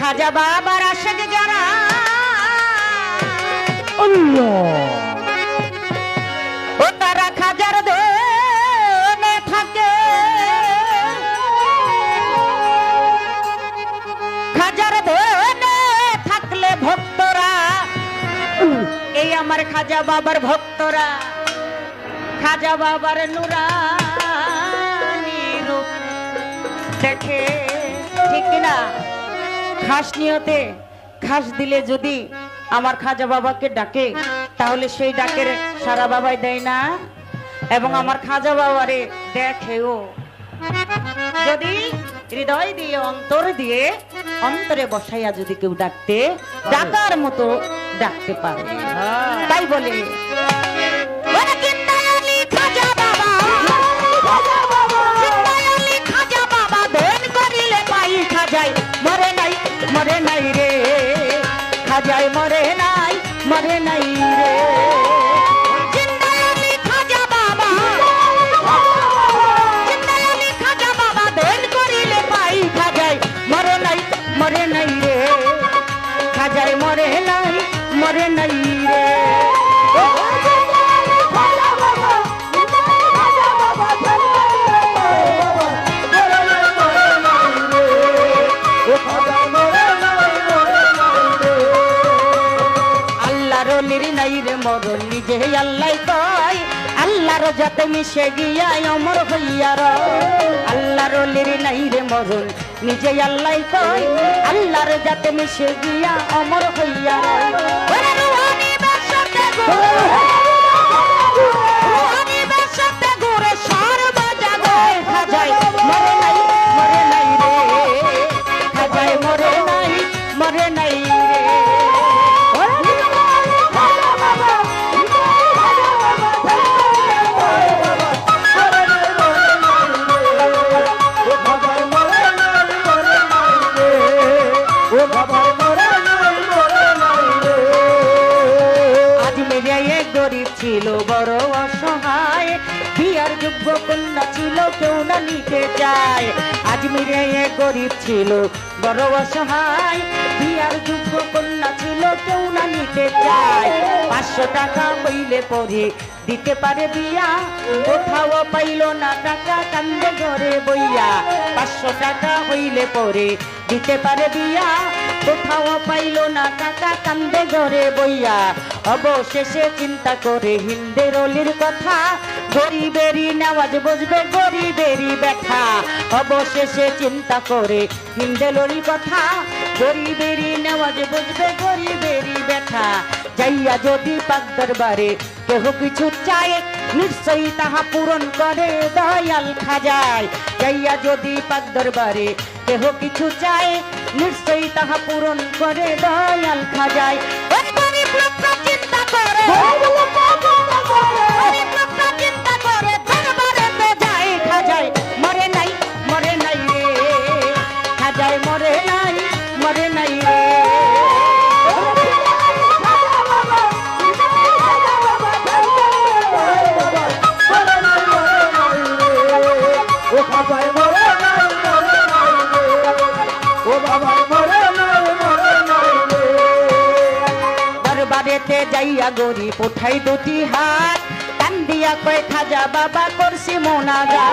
খাজা বাবার আশেক যারা। ও তারা খাজার দোনে থাকে। খাজার দোনে থাকলে ভক্তরা এই আমার খাজা বাবার ভক্তরা খাজা বাবার নুরানি রূপ দেখে ঠিক না? খাস নিয়তে খাস দিলে যদি আমার খাজা বাবাকে ডাকে তাহলে সেই ডাকের সারা বাবাই দেয় না। এবং আমার খাজা বাবারে দেখেও। যদি হৃদয় দিয়ে অন্তর দিয়ে অন্তরে বসাইয়া যদি কেউ ডাকতে ডাকার মতো ডাকতে পারে। তাই বলে। মরে নাই রে। খাজায় মরে নাই মরে নাই রে। নিজে আল্লাহ কয়, আল্লাহর যাতে মিশে গিয়া অমর হইয়ার আল্লাহর অলির নাই রে মরুন নিজে আল্লাহ কয়, আল্লাহর যাতে মিশে গিয়া অমর হইয়া কেউ না নিতে চায়। আজ মেরে এক গরিব ছিল, বড় অসহায়। বিয়ার যোগ্য কন্যা ছিল কেউ না নিতে চায়। পাঁচশো টাকা হইলে পরে দিতে পারে বিয়া। কোথাও পাইল না টাকা, কান্দে ঘরে বইয়া। পাঁচশো টাকা হইলে পরে দিতে পারে বিয়া। কোথাও পাইল না টাকা, কান্দে ঘরে বইয়া। অবশেষে চিন্তা করে হিন্দের অলির কথা গরিবেরই নেওয়াজ বুঝবে গরিবেরই ব্যথা। অবশেষে চিন্তা করে হিন্দের অলির কথা, গরিবেরই নেওয়াজ বুঝবে গরিবেরই ব্যথা। যাইয়া যদি পাক দরবারে কেহ কিছু চায়, নিশ্চয়ই তাহা পূরণ করে দয়াল খাজায়। যাইয়া যদি পাক দরবারে কেহ কিছু চায়, নিশ্চয়ই তাহা পূরণ করে দয়াল খাজায়। চিন্তা করে। দরবারেতে যাইয়া গরি পোঠাই দুটি হাত। কান্দিয়া কয় খাজা বাবা, করছি মোনাগা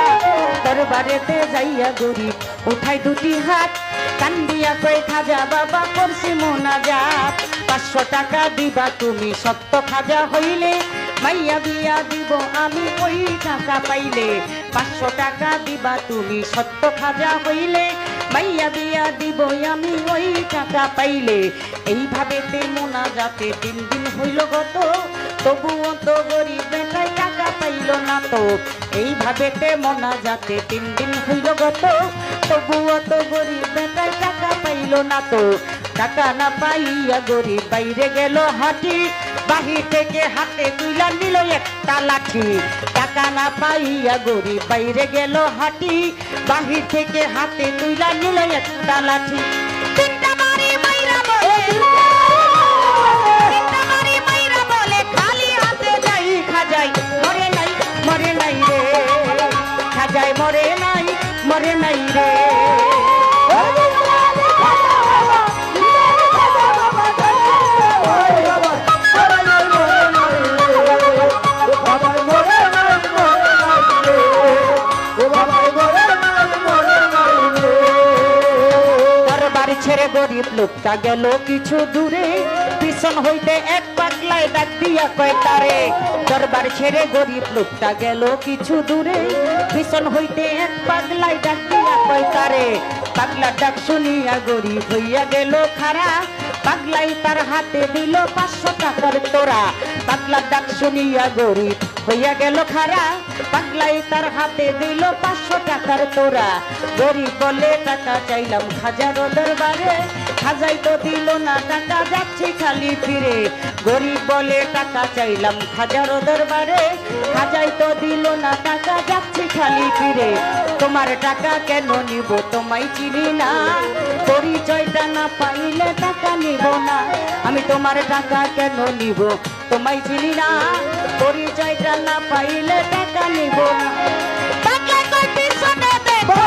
দরবারেতে যাইয়া গরি উঠাই দুটি হাত। কান্দিয়া কয় খাজা বাবা, করছি মোনাগা পাঁচশো টাকা দিবা তুমি সত্য খাজা হইলে। মাইয়া বিয়া দিব আমি, ওই টাকা পাইলে। পাঁচশো টাকা দিবা তুমি সত্য খাজা হইলে। মাইয়া বিয়া দিব আমি ওই টাকা পাইলে। এইভাবে তে মোনা যাতে তিন দিন হইল গত, তবুও তো গরিব বেটায় টাকা পাইল না তো। এইভাবে তে মোনা যাতে তিন দিন হইল গত, তবুও তো গরিব বেটায় টাকা পাইল না তো। টাকা না পাইয়া গরিব বাইরে গেল হাঁটি বাহির থেকে হাতে তুইলা নিল একটা লাঠি। টাকা না পাইয়া গরিব বাইরে গেল হাঁটি। বাহির থেকে হাতে তুইলা নিল একটা লাঠি। গরিব লোকটা গেল কিছু দূরে। পিছন হইতে এক পাগলায় ডাক দিয়া কয়, তারে, দরবার ছেড়ে গরিব লোকটা গেল কিছু দূরে। পিছন হইতে এক পাগলায় ডাক দিয়া কয়, তারে পাগলা ডাক শুনিয়া গরিব হইয়া গেল খারা পাগলাই তার হাতে দিল পাঁচশো টাকার তোরা পাগলা ডাক শুনিয়া গরিব হইয়া গেল খারা, পাগলাই তার হাতে দিল পাঁচশো টাকার তোরা। গরিব বলে টাকা চাইলাম হাজারো দরবারে খাজাই তো দিল না টাকা, যাচ্ছে খালি ফিরে। গরিব বলে টাকা চাইলাম হাজারো দরবারে খাজাই তো দিল না টাকা, যাচ্ছে খালি ফিরে। তোমার টাকা কেন নিব তোমায় চিনি না? পরিচয়টা না পাইলে টাকা নিব না। আমি তোমার টাকা কেন নিব তোমায় চিনি না? পরিচয়টা না পাইলে টাকা নিব না। টাকা কই পিছনে দেখো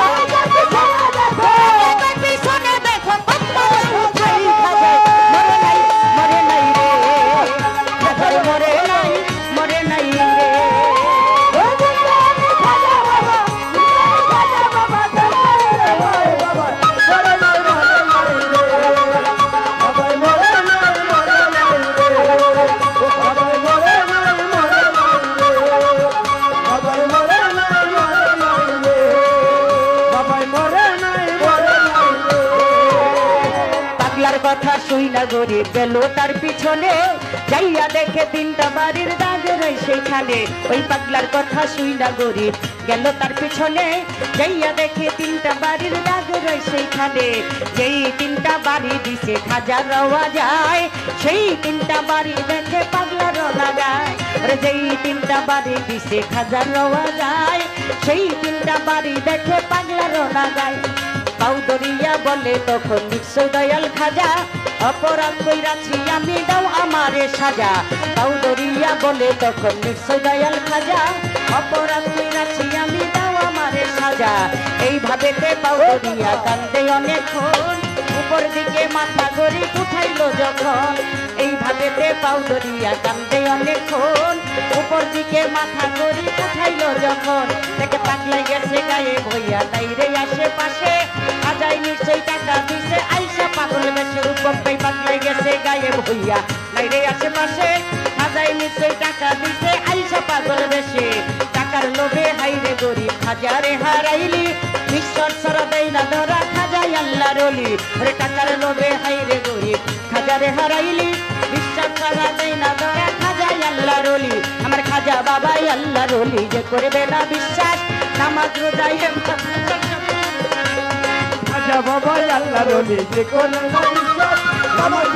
শুই না গেল তার পিছনে। যাইয়া দেখে তিনটা বাড়ির দাগ রই সেইখানে ওই পাগলার কথা শুই না গেল তার পিছনে। যাইয়া দেখে তিনটা বাড়ির দাগ সেইখানে যেই তিনটা বাড়ি দিছে খাজা রওয়া যায়, সেই তিনটা বাড়ি দেখে পাগলা রওনা গায় ওরে যেই তিনটা বাড়ি দিছে খাজা রওয়া যায়, সেই তিনটা বাড়ি দেখে পাগলা রওনা গায় পাউদরিয়া বলে তখন নিশ্চয় দয়াল খাজা। অপরাধ কইরাছি আমি দাও আমারে সাজা। পাউদরিয়া বলে তখন নিশ্চয় দয়াল খাজা। অপরাধ কইরাছি আমি দাও আমারে সাজা। এইভাবে পাউদরিয়া কান্দে অনেকক্ষণ উপর দিকে মাথা গড়ি উঠাইলো যখন। এইভাবে তে পাউদরিয়া কান্দে অনেকক্ষণ। উপর দিকে মাথা গড়ি উঠাইলো যখন। দেখে পাগলাই গেছে, গায়ে ভইয়া তাই রে আশেপাশে। আজাই নিশ্চয়ই টাকা দিছে, আইসা পাগল বেশে রূপকাই পাগলাই গেছে, গায়ে ভইয়া নাই রে আশেপাশে। আজাই নিশ্চয়ই টাকা দিছে, আইসা পাগল বেশে। টাকার লোভে হাইরে গরিব হাজারে হারাইলি। ঈশ্বর রলি ওরে টাকার লোভে হাইরে গরিব খাজারে হারাইলি বিশ্বাস করা দেই না ধরা খাজাই আল্লাহ রলি। আমার খাজা বাবাই আল্লাহ রলি যে করবে না বিশ্বাস নামাজ রোজাই আজা বাবা আল্লাহ রলি যে কোন আমার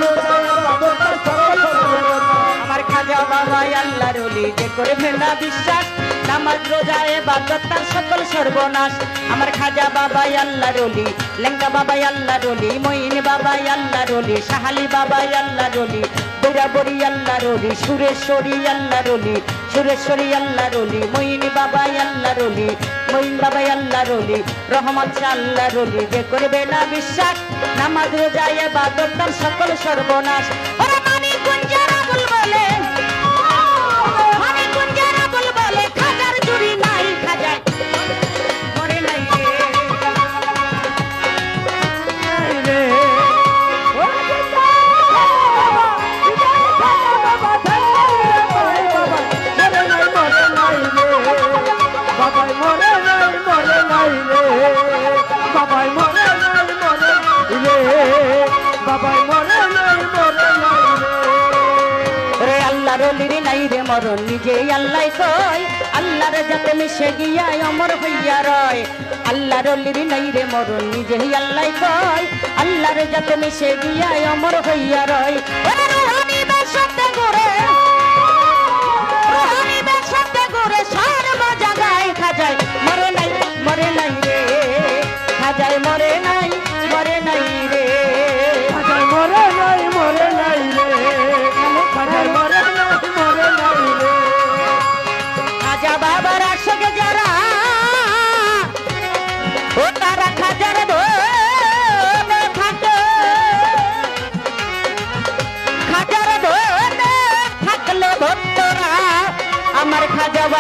আমার খাজা বাবাই আল্লাহ রলি যে করবে না বিশ্বাস নামাজ রোজা এবাদত তার সকল সর্বনাশ আমার খাজা বাবাই আল্লাহ রলি লেঙ্গা বাবাই আল্লাহ রলি মঈন বাবাই আল্লাহ রলি সাহালি বাবাই আল্লাহ রলি বৈরাবরি আল্লাহ রলি সুরেশ্বরী আল্লাহ রলি সুরেশ্বরী আল্লাহ রলি মঈনি বাবাই আল্লাহ রলি মঈন বাবাই আল্লাহ রলি রহমান আল্লাহ রলি যে করবে না বিশ্বাস নামাজ রোজা এবাদত তার সকল সর্বনাশ রে রে আল্লাহ রলির নাই রে মরণ নিজে আল্লাহ কয়, আল্লাহর যাতে মিশে গিয়া অমর হইয়া রয়। আল্লাহ রলির নাই রে মরণ নিজে আল্লাহ কয়, আল্লাহর যাতে মিশে গিয়া অমর হইয়া রয়। ওরে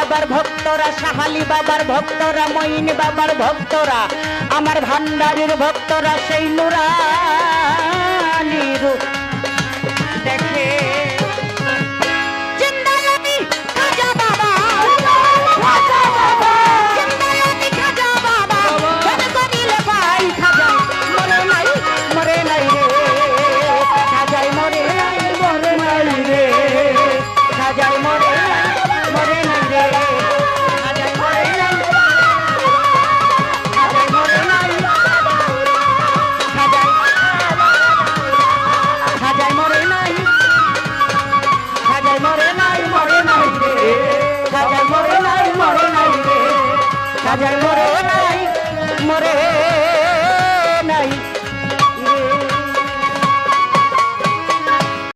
বাবার ভক্তরা সাহালি বাবার ভক্তরা মইন বাবার ভক্তরা আমার ভান্ডারের ভক্তরা সেই সেই নুরানি